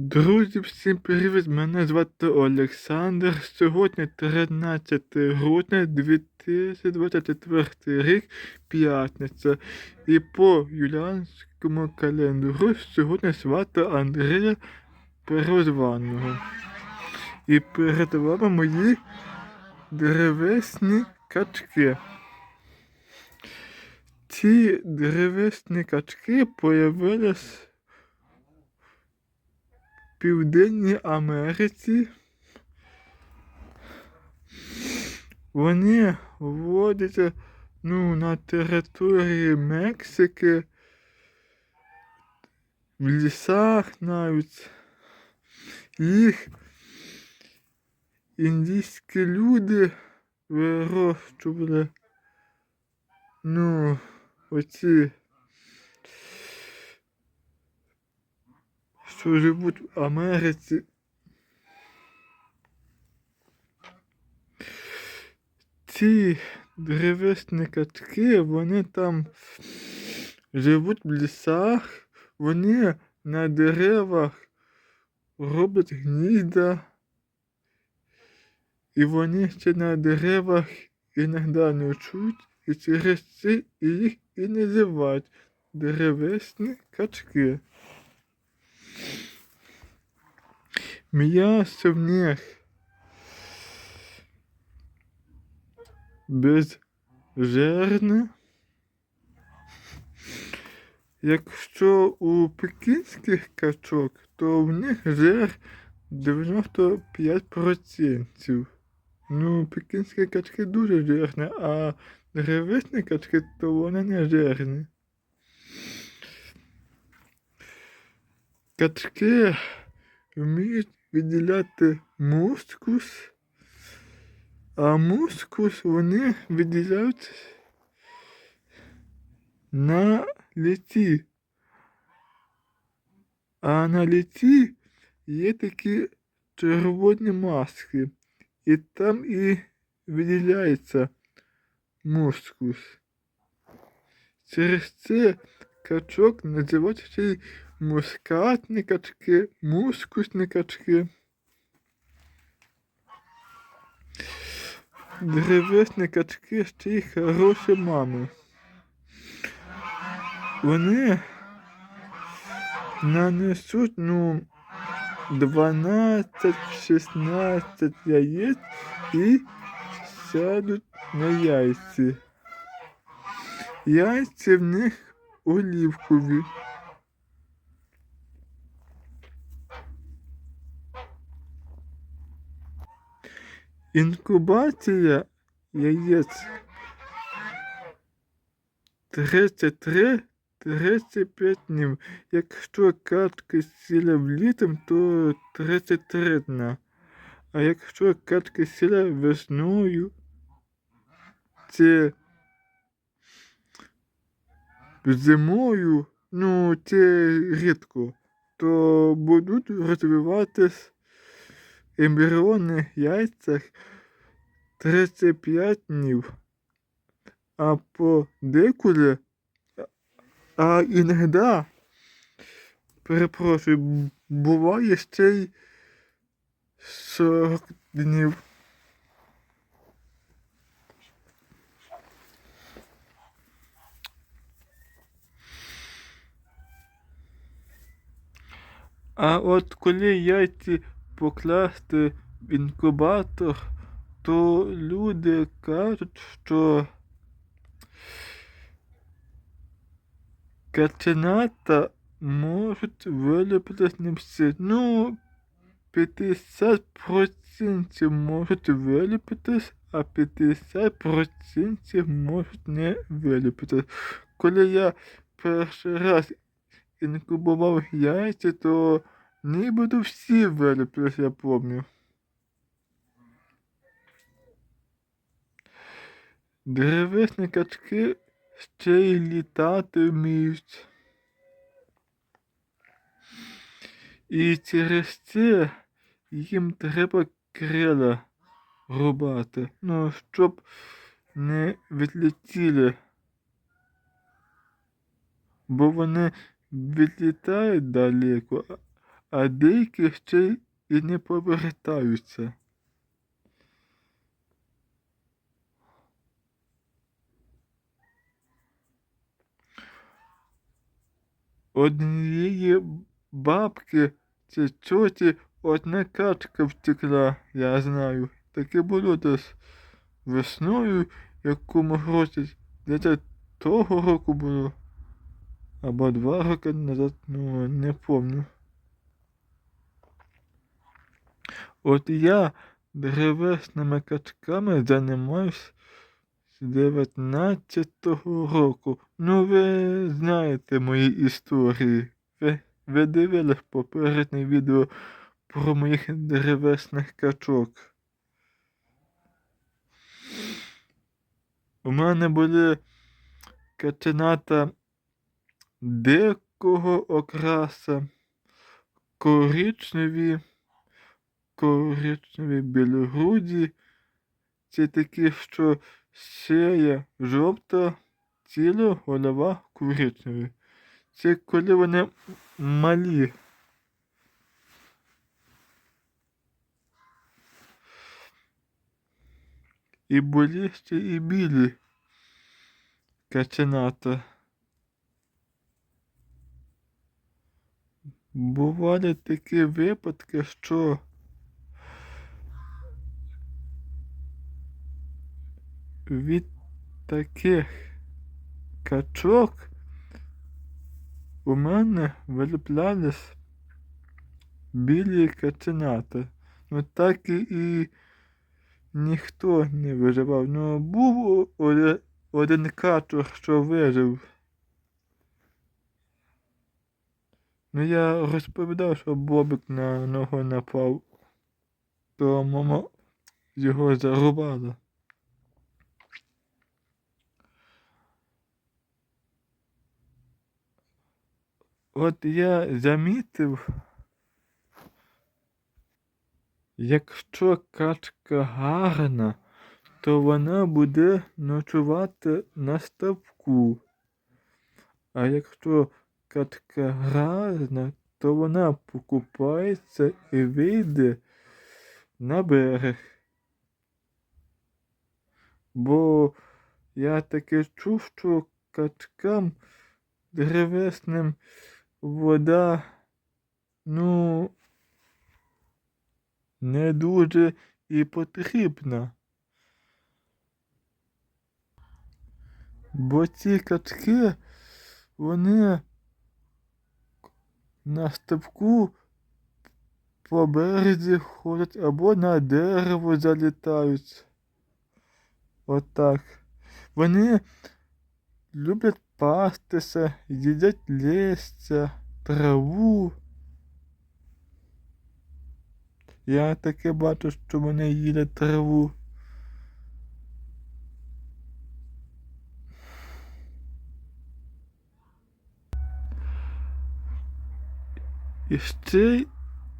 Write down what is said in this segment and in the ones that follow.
Друзі, всім привіт! Мене звати Олександр. Сьогодні 13 грудня 2024 рік, п'ятниця. І по юліанському календарю сьогодні свято Андрія Перезваного. І перед вами мої деревесні качки. Ці деревесні качки появились Південній Америці. Вони водяться ну, на території Мексики, в лісах навіть. Їх індійські люди вирощували. Ну, оці що живуть в Америці. Ці древесні качки, вони там живуть в лісах, вони на деревах роблять гнізда, і вони ще на деревах іноді ночують, і через це їх і називають деревесні качки. М'ясо в них безжирне. Якщо у пекінських качок, то в них жир 95%. Ну, пекінські качки дуже жирні, а древесні качки, то вони не жирні. Качки вміють виділяти мускус, а мускус вони виділяють на літі. А на літі є такі червоні маски, і там і виділяється мускус. Через це качок й мускатні качки, мускусні качки. Древесні качки ще й хороші мами. Вони нанесуть, ну, 12-16 яєць і сядуть на яйці. Яйці в них олівкові. Інкубація яєць 33-35 днів. Якщо катки сіля влітом, то 33 дня. А якщо катки сіля весною, це зимою, ну, це рідко, то будуть розвиватись ембріони яйцях 35 днів. А по декулі, а іноді, перепрошую, буває ще й 40 днів. А от коли яйці покласти в інкубатор, то люди кажуть, що каченята можуть всі. Ну, 50% можуть вилупитись, а 50% можуть не вилупитись. Коли я перший раз інкубував яйця, то нібито всі вилупились, я пам'ятаю. Древесні качки ще й літати вміють. І через це їм треба крила рубати. Ну, щоб не відлетіли. Бо вони відлітають далеко, а деякі ще і не повертаються. Однієї бабки чи чоті одна качка втекла, я знаю. Таке було десь весною, якому році, десь того року було. Або два роки назад, ну не помню. От я древесними качками займаюсь з 19-го року. Ну, ви знаєте мої історії. Ви, ви дивились попереднє відео про моїх древесних качок. У мене були качената дикого окраса, коричневі, коричневі білогруді. Це такі, що шия жовта, тіло, голова коричневі. Це коли вони малі. І ще і білі качената. Бували такі випадки, що від таких качок у мене виліплялись білі каченята. Ну так і, і ніхто не виживав. Ну був один, один качок, що вижив. Ну я розповідав, що Бобик на нього напав, то мама його зарубала. От я замітив, якщо качка гарна, то вона буде ночувати на ставку. А якщо качка гарна, то вона покупається і вийде на берег. Бо я таки чув, що качкам древесним вода, ну, не дуже і потрібна. Бо ці качки, вони на ставку по березі ходять або на дерево залітають. Отак. Вони люблять пастися, їдять листя, траву. Я таке бачу, що вони їдять траву. І ще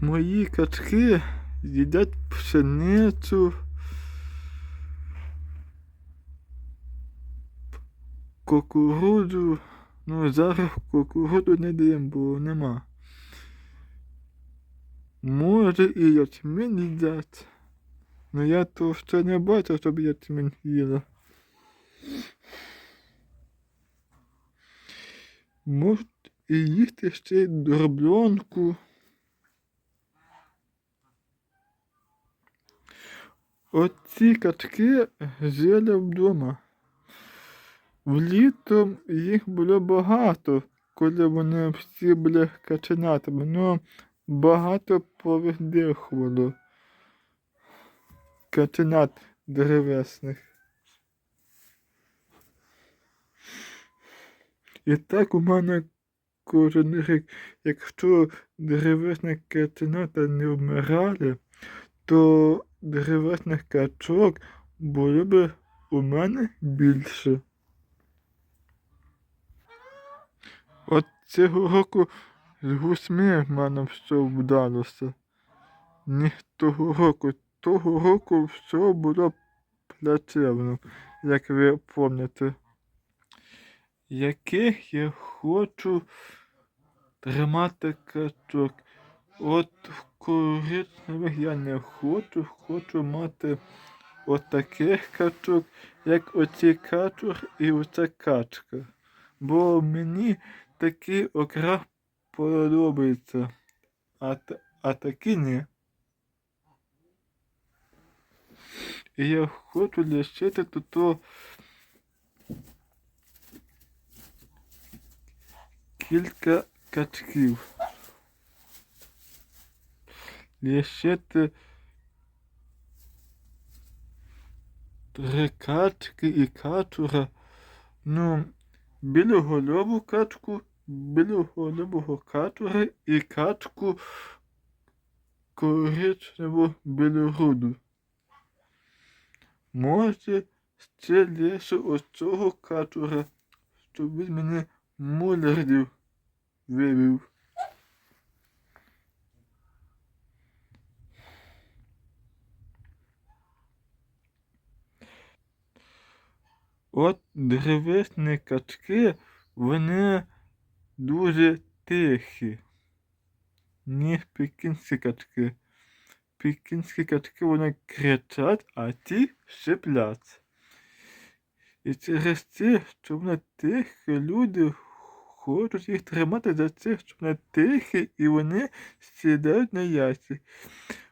мої качки їдять пшеницю. Кукурудзу. Ну, зараз кукурудзу не даємо, бо нема. Може і ячмінь їдять. Ну я то ще не бачив, щоб ячмінь їла. Можуть і їсти ще й дроблянку. Оці качки жили вдома. Влітом їх було багато, коли вони всі були каченятами, ну багато повидихувало каченят древесних. І так у мене кожен рік, якщо древесні каченята не вмирали, то древесних качок було б у мене більше. От цього року з гусьми в мене все вдалося. Ні того року. Того року все було плачевно, як ви пам'ятаєте. Яких я хочу тримати качок. от коричневих я не хочу, хочу мати от качок, як оці качур і оця качка. Бо мені такий окрас подобається, а, а такі ні. І я хочу лишити тут кілька качків. Лишити три качки і качура. Ну, білоголову качку, білоголового качура і качку коричневу білогруду. Може, ще лише оцього качура, щоб він мене мулярдів вивів. От древесні качки, вони дуже тихі. Не пекінські качки. Пекінські качки вони кричать, а ті шиплять. І через це, що вони тихі, люди хочуть їх тримати за це, що вони тихі, і вони сідають на яйця.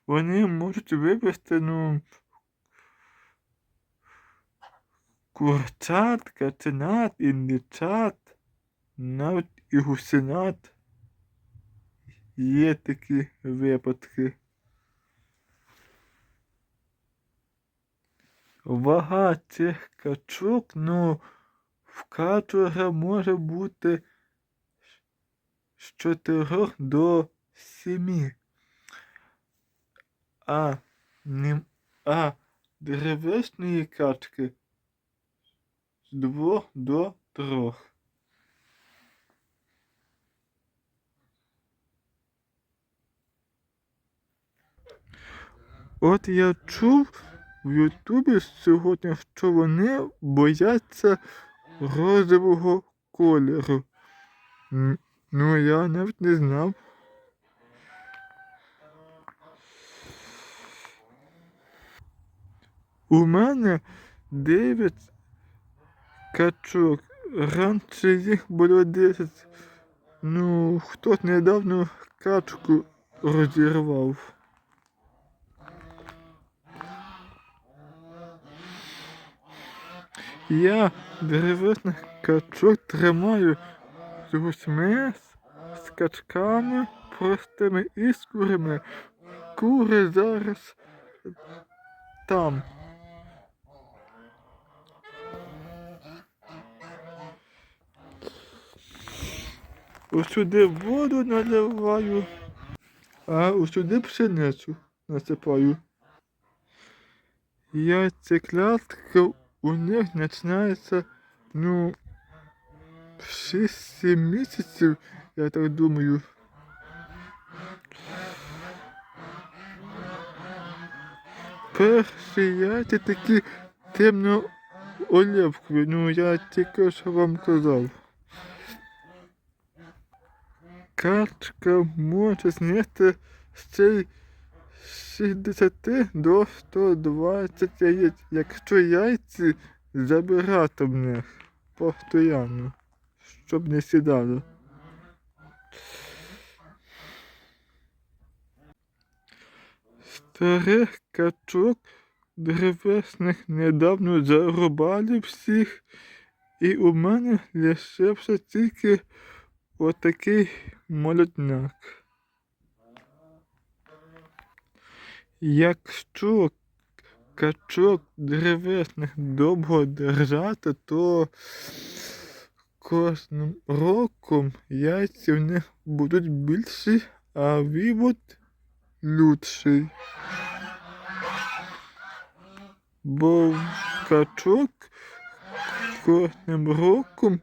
Вони можуть вивести, ну, курчат, каченят, індичат, навіть і гусенят. Є такі випадки. Вага цих качок, ну, в качура може бути з 4 до 7. А, не, а древесної качки з 2 до 3. От я чув в Ютубі сьогодні, що вони бояться розового кольору. Ну, я навіть не знав. У мене 9 качок. Раніше їх було 10. Ну, хтось недавно качку розірвав. Я древесних качок тримаю з гусьми, з качками простими і. Кури зараз там. Усюди воду наливаю, а усюди пшеницю насипаю. Я Яйцеклятка у них починається, ну, 6-7 місяців, я так думаю. Перші яйця такі темно олівкові, ну я тільки що вам казав. Качка може знести ще й 60 до 120 яєць, якщо яйці забирати в них постійно, щоб не сідало. Старих качок древесних недавно зарубали всіх, і у мене лишився тільки отакий молодняк. Якщо качок древесних довго держати, то кожним роком яйця в них будуть більші, а вивод лучший. Бо качок кожним роком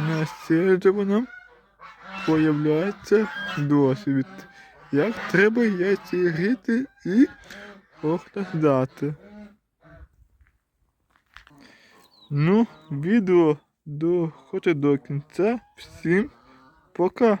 наслідуванням появляється досвід. Як треба яйці гріти і охлаждати. Ну, відео доходить до кінця. Всім пока!